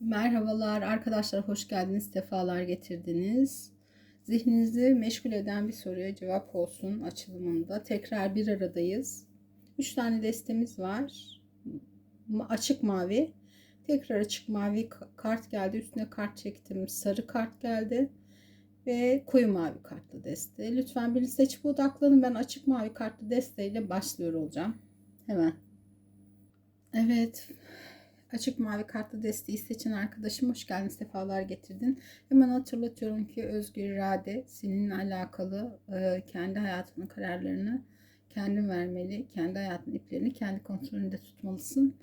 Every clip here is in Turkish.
Merhabalar arkadaşlar, hoş geldiniz, sefalar getirdiniz. Zihninizi meşgul eden bir soruya cevap olsun açılımında. Tekrar bir aradayız. Üç tane destemiz var. Açık mavi. Tekrar açık mavi ka- kart geldi. Üstüne kart çektim. Sarı kart geldi. Ve koyu mavi kartlı deste. Lütfen birini seçip odaklanın. Ben açık mavi kartlı desteyle başlıyor olacağım. Hemen. Evet. Açık mavi kartlı desteği seçen arkadaşım hoş geldin, sefalar getirdin. Hemen hatırlatıyorum ki özgür irade seninle alakalı e, kendi hayatının kararlarını kendin vermeli. Kendi hayatın iplerini kendi kontrolünde tutmalısın.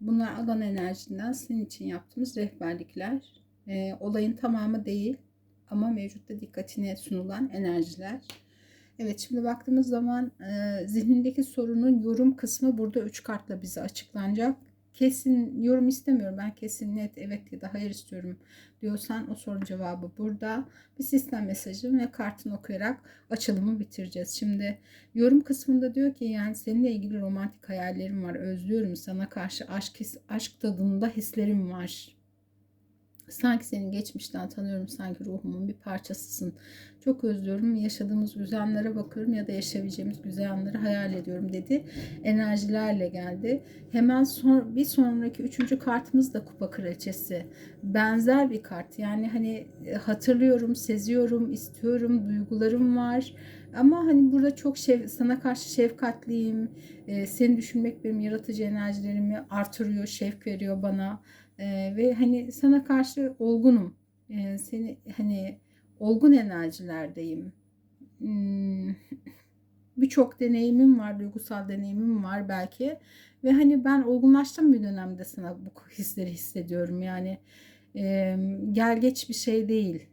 Bunlar alan enerjinden senin için yaptığımız rehberlikler. E, olayın tamamı değil ama mevcutta dikkatine sunulan enerjiler. Evet şimdi baktığımız zaman e, zihnindeki sorunun yorum kısmı burada 3 kartla bize açıklanacak kesin yorum istemiyorum. Ben kesin net evet ya da hayır istiyorum diyorsan o sorun cevabı burada. Bir sistem mesajı ve kartını okuyarak açılımı bitireceğiz. Şimdi yorum kısmında diyor ki yani seninle ilgili romantik hayallerim var. Özlüyorum sana karşı aşk aşk tadında hislerim var. Sanki seni geçmişten tanıyorum, sanki ruhumun bir parçasısın. Çok özlüyorum, yaşadığımız güzel bakıyorum ya da yaşayabileceğimiz güzel hayal ediyorum dedi. Enerjilerle geldi. Hemen son, bir sonraki üçüncü kartımız da kupa kraliçesi. Benzer bir kart. Yani hani hatırlıyorum, seziyorum, istiyorum, duygularım var. Ama hani burada çok şev, sana karşı şefkatliyim. Ee, seni düşünmek benim yaratıcı enerjilerimi artırıyor, şevk veriyor bana. Ee, ve hani sana karşı olgunum. Ee, seni hani olgun enerjilerdeyim. Hmm, Birçok deneyimim var, duygusal deneyimim var belki. Ve hani ben olgunlaştığım bir dönemde sana bu hisleri hissediyorum. Yani gel geç bir şey değil,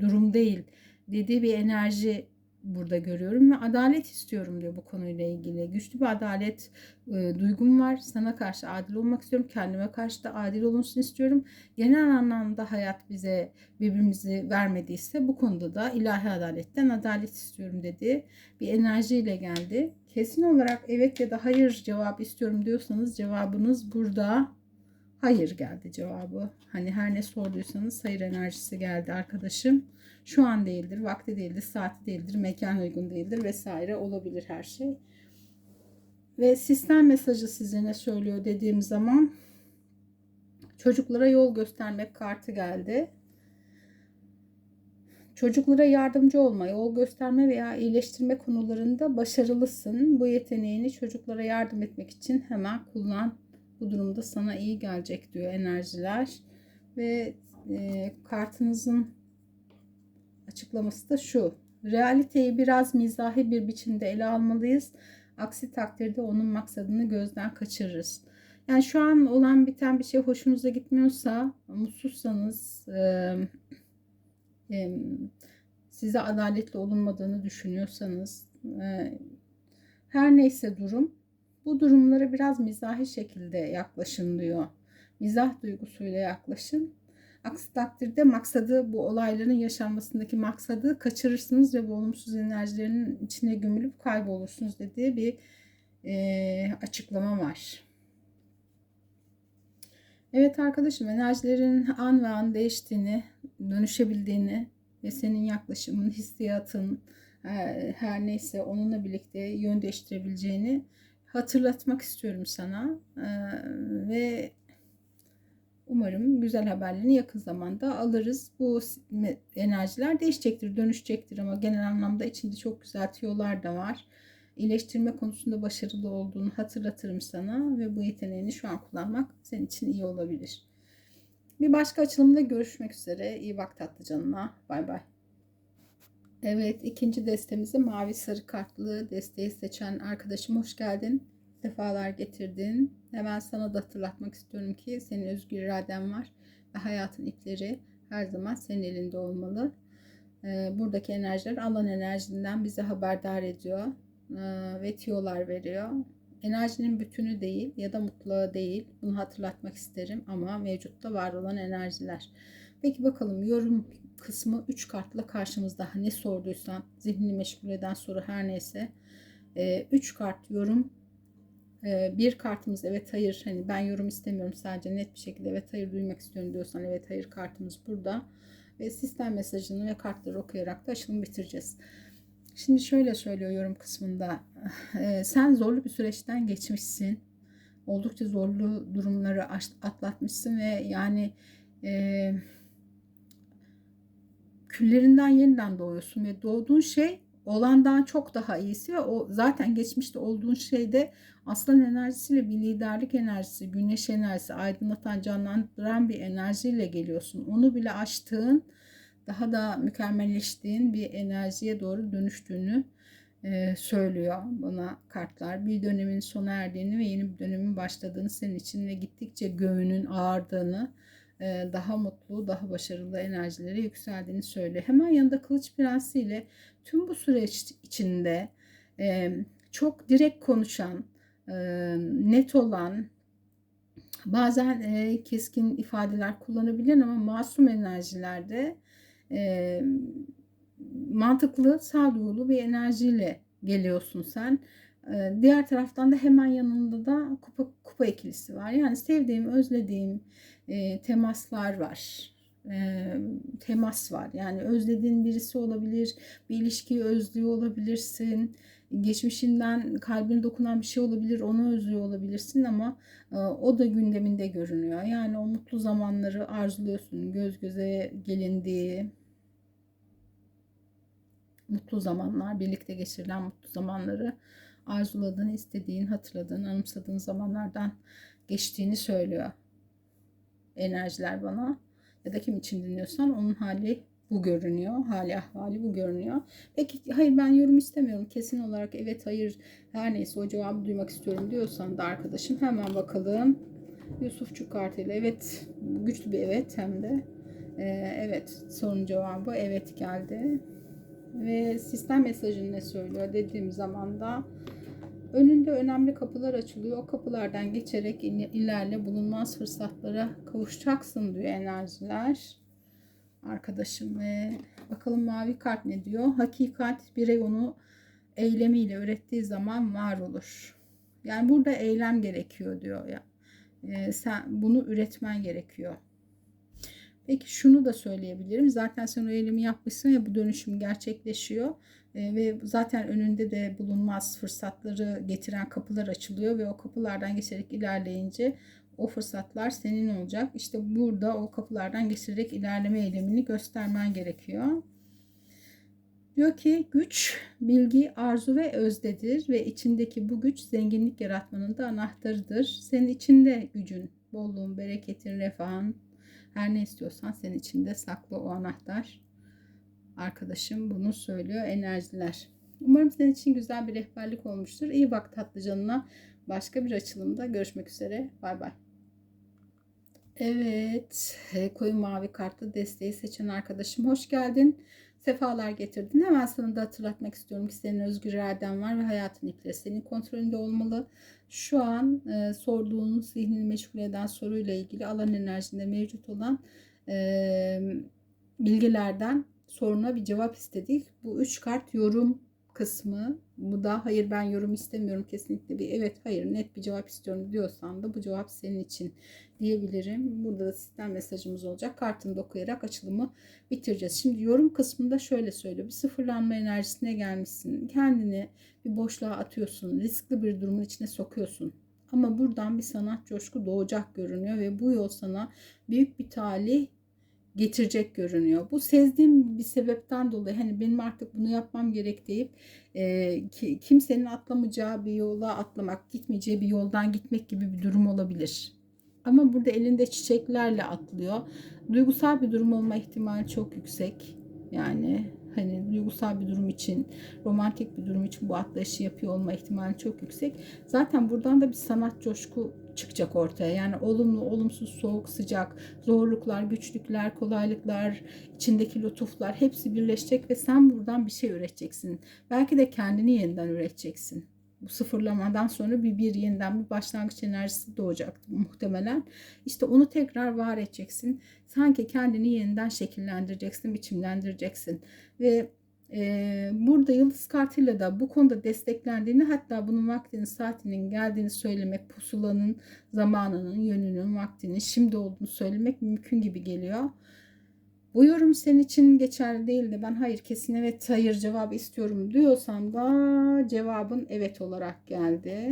durum değil dediği bir enerji burada görüyorum ve adalet istiyorum diyor bu konuyla ilgili. Güçlü bir adalet e, duygum var. Sana karşı adil olmak istiyorum. Kendime karşı da adil olunsun istiyorum. Genel anlamda hayat bize birbirimizi vermediyse bu konuda da ilahi adaletten adalet istiyorum dedi. Bir enerjiyle geldi. Kesin olarak evet ya da hayır cevap istiyorum diyorsanız cevabınız burada hayır geldi cevabı. Hani her ne sorduysanız hayır enerjisi geldi arkadaşım. Şu an değildir, vakti değildir, saati değildir, mekan uygun değildir vesaire olabilir her şey. Ve sistem mesajı size ne söylüyor dediğim zaman çocuklara yol göstermek kartı geldi. Çocuklara yardımcı olma, yol gösterme veya iyileştirme konularında başarılısın. Bu yeteneğini çocuklara yardım etmek için hemen kullan. Bu durumda sana iyi gelecek diyor enerjiler. Ve e, kartınızın açıklaması da şu. Realiteyi biraz mizahi bir biçimde ele almalıyız. Aksi takdirde onun maksadını gözden kaçırırız. Yani şu an olan biten bir şey hoşunuza gitmiyorsa, mutsuzsanız, e, e, size adaletli olunmadığını düşünüyorsanız, e, her neyse durum, bu durumlara biraz mizahi şekilde yaklaşın diyor. Mizah duygusuyla yaklaşın. Aksi takdirde maksadı bu olayların yaşanmasındaki maksadı kaçırırsınız ve bu olumsuz enerjilerin içine gömülüp kaybolursunuz dediği bir e, açıklama var. Evet arkadaşım enerjilerin an ve an değiştiğini, dönüşebildiğini ve senin yaklaşımın, hissiyatın her, her neyse onunla birlikte yön değiştirebileceğini hatırlatmak istiyorum sana. Ee, ve Umarım güzel haberlerini yakın zamanda alırız. Bu enerjiler değişecektir, dönüşecektir ama genel anlamda içinde çok güzel tiyolar da var. İyileştirme konusunda başarılı olduğunu hatırlatırım sana ve bu yeteneğini şu an kullanmak senin için iyi olabilir. Bir başka açılımda görüşmek üzere. İyi bak tatlı canına. Bay bay. Evet ikinci destemizi mavi sarı kartlı desteği seçen arkadaşım hoş geldin sefalar getirdin. Hemen sana da hatırlatmak istiyorum ki senin özgür iraden var ve hayatın ipleri her zaman senin elinde olmalı. Ee, buradaki enerjiler alan enerjinden bize haberdar ediyor ee, ve tiyolar veriyor. Enerjinin bütünü değil ya da mutlağı değil. Bunu hatırlatmak isterim ama mevcutta var olan enerjiler. Peki bakalım yorum kısmı 3 kartla karşımızda. Ne sorduysan, zihnini meşgul eden soru her neyse. 3 kart yorum e, bir kartımız evet hayır hani ben yorum istemiyorum sadece net bir şekilde evet hayır duymak istiyorum diyorsan evet hayır kartımız burada ve sistem mesajını ve kartları okuyarak da açılımı bitireceğiz. Şimdi şöyle söylüyor yorum kısmında e, sen zorlu bir süreçten geçmişsin oldukça zorlu durumları atlatmışsın ve yani e, küllerinden yeniden doğuyorsun ve doğduğun şey olandan çok daha iyisi ve o zaten geçmişte olduğun şeyde aslan enerjisiyle bir liderlik enerjisi, güneş enerjisi, aydınlatan, canlandıran bir enerjiyle geliyorsun. Onu bile aştığın, daha da mükemmelleştiğin bir enerjiye doğru dönüştüğünü e, söylüyor bana kartlar. Bir dönemin sona erdiğini ve yeni bir dönemin başladığını senin için ve gittikçe göğünün ağardığını, daha mutlu, daha başarılı enerjilere yükseldiğini söylüyor. Hemen yanında Kılıç Prensi ile tüm bu süreç içinde e, çok direkt konuşan, e, net olan, bazen e, keskin ifadeler kullanabilen ama masum enerjilerde e, mantıklı, sağduyulu bir enerjiyle geliyorsun sen. Ee, diğer taraftan da hemen yanında da kupa, kupa ikilisi var. Yani sevdiğim, özlediğim e, temaslar var. E, temas var. Yani özlediğin birisi olabilir, bir ilişkiyi özlüyor olabilirsin. Geçmişinden kalbine dokunan bir şey olabilir, onu özlüyor olabilirsin ama e, o da gündeminde görünüyor. Yani o mutlu zamanları arzuluyorsun, göz göze gelindiği, mutlu zamanlar, birlikte geçirilen mutlu zamanları arzuladığın, istediğin, hatırladığın, anımsadığın zamanlardan geçtiğini söylüyor enerjiler bana. Ya da kim için dinliyorsan onun hali bu görünüyor. Hali ahvali bu görünüyor. Peki hayır ben yorum istemiyorum. Kesin olarak evet hayır her neyse o cevabı duymak istiyorum diyorsan da arkadaşım hemen bakalım. Yusufçuk kartıyla evet güçlü bir evet hem de ee, evet sorun cevabı evet geldi. Ve sistem mesajını ne söylüyor dediğim zaman da önünde önemli kapılar açılıyor. O kapılardan geçerek ilerle bulunmaz fırsatlara kavuşacaksın diyor enerjiler. Arkadaşım ve bakalım mavi kart ne diyor? Hakikat birey onu eylemiyle ürettiği zaman var olur. Yani burada eylem gerekiyor diyor ya. Ee, sen bunu üretmen gerekiyor. Peki şunu da söyleyebilirim. Zaten sen o eylemi yapmışsın ve bu dönüşüm gerçekleşiyor. Ve zaten önünde de bulunmaz fırsatları getiren kapılar açılıyor ve o kapılardan geçerek ilerleyince o fırsatlar senin olacak. İşte burada o kapılardan geçerek ilerleme eylemini göstermen gerekiyor. Diyor ki güç, bilgi, arzu ve özdedir ve içindeki bu güç zenginlik yaratmanın da anahtarıdır. Senin içinde gücün, bolluğun, bereketin, refahın, her ne istiyorsan senin içinde saklı o anahtar. Arkadaşım bunu söylüyor enerjiler. Umarım senin için güzel bir rehberlik olmuştur. İyi bak tatlı canına. Başka bir açılımda görüşmek üzere. Bay bay. Evet, koyu mavi kartlı desteği seçen arkadaşım hoş geldin. Sefalar getirdin. Hemen sana da hatırlatmak istiyorum ki senin özgür iraden var ve hayatın ipleri senin kontrolünde olmalı. Şu an e, sorduğun zihnini meşgul eden soruyla ilgili alan enerjinde mevcut olan e, bilgilerden soruna bir cevap istedik. Bu üç kart yorum kısmı. Bu da hayır ben yorum istemiyorum kesinlikle bir evet hayır net bir cevap istiyorum diyorsan da bu cevap senin için diyebilirim. Burada da sistem mesajımız olacak. Kartını da okuyarak açılımı bitireceğiz. Şimdi yorum kısmında şöyle söylüyor. Bir sıfırlanma enerjisine gelmişsin. Kendini bir boşluğa atıyorsun. Riskli bir durumun içine sokuyorsun. Ama buradan bir sanat coşku doğacak görünüyor ve bu yol sana büyük bir talih getirecek görünüyor. Bu sezdiğim bir sebepten dolayı hani benim artık bunu yapmam gerek deyip e, ki, kimsenin atlamayacağı bir yola atlamak, gitmeyeceği bir yoldan gitmek gibi bir durum olabilir. Ama burada elinde çiçeklerle atlıyor. Duygusal bir durum olma ihtimali çok yüksek. Yani hani duygusal bir durum için, romantik bir durum için bu atlayışı yapıyor olma ihtimali çok yüksek. Zaten buradan da bir sanat coşku çıkacak ortaya. Yani olumlu, olumsuz, soğuk, sıcak, zorluklar, güçlükler, kolaylıklar, içindeki lütuflar hepsi birleşecek ve sen buradan bir şey üreteceksin. Belki de kendini yeniden üreteceksin bu sıfırlamadan sonra bir bir yeniden bir başlangıç enerjisi doğacak muhtemelen. İşte onu tekrar var edeceksin. Sanki kendini yeniden şekillendireceksin, biçimlendireceksin. Ve Burada yıldız kartıyla da bu konuda desteklendiğini hatta bunun vaktinin saatinin geldiğini söylemek pusulanın zamanının yönünün vaktinin şimdi olduğunu söylemek mümkün gibi geliyor. Bu yorum senin için geçerli değil de ben hayır kesin evet hayır cevabı istiyorum diyorsam da cevabın evet olarak geldi.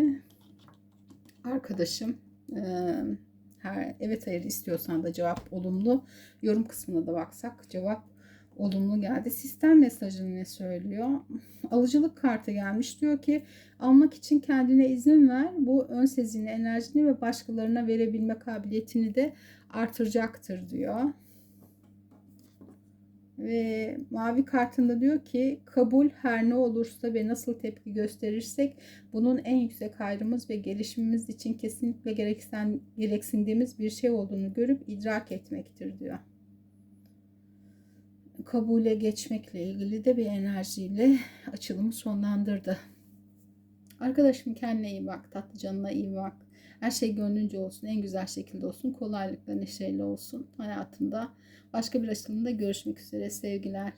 Arkadaşım eee, her evet hayır istiyorsan da cevap olumlu. Yorum kısmına da baksak cevap olumlu geldi. Sistem mesajını ne söylüyor? Alıcılık kartı gelmiş. Diyor ki almak için kendine izin ver. Bu ön sezini, enerjini ve başkalarına verebilme kabiliyetini de artıracaktır diyor. Ve mavi kartında diyor ki kabul her ne olursa ve nasıl tepki gösterirsek bunun en yüksek hayrımız ve gelişimimiz için kesinlikle gereksen, gereksindiğimiz bir şey olduğunu görüp idrak etmektir diyor. Kabule geçmekle ilgili de bir enerjiyle açılımı sonlandırdı. Arkadaşım kendine iyi bak, tatlı canına iyi bak. Her şey gönlünce olsun, en güzel şekilde olsun, kolaylıkla neşeyle olsun hayatında. Başka bir açılımda görüşmek üzere sevgiler.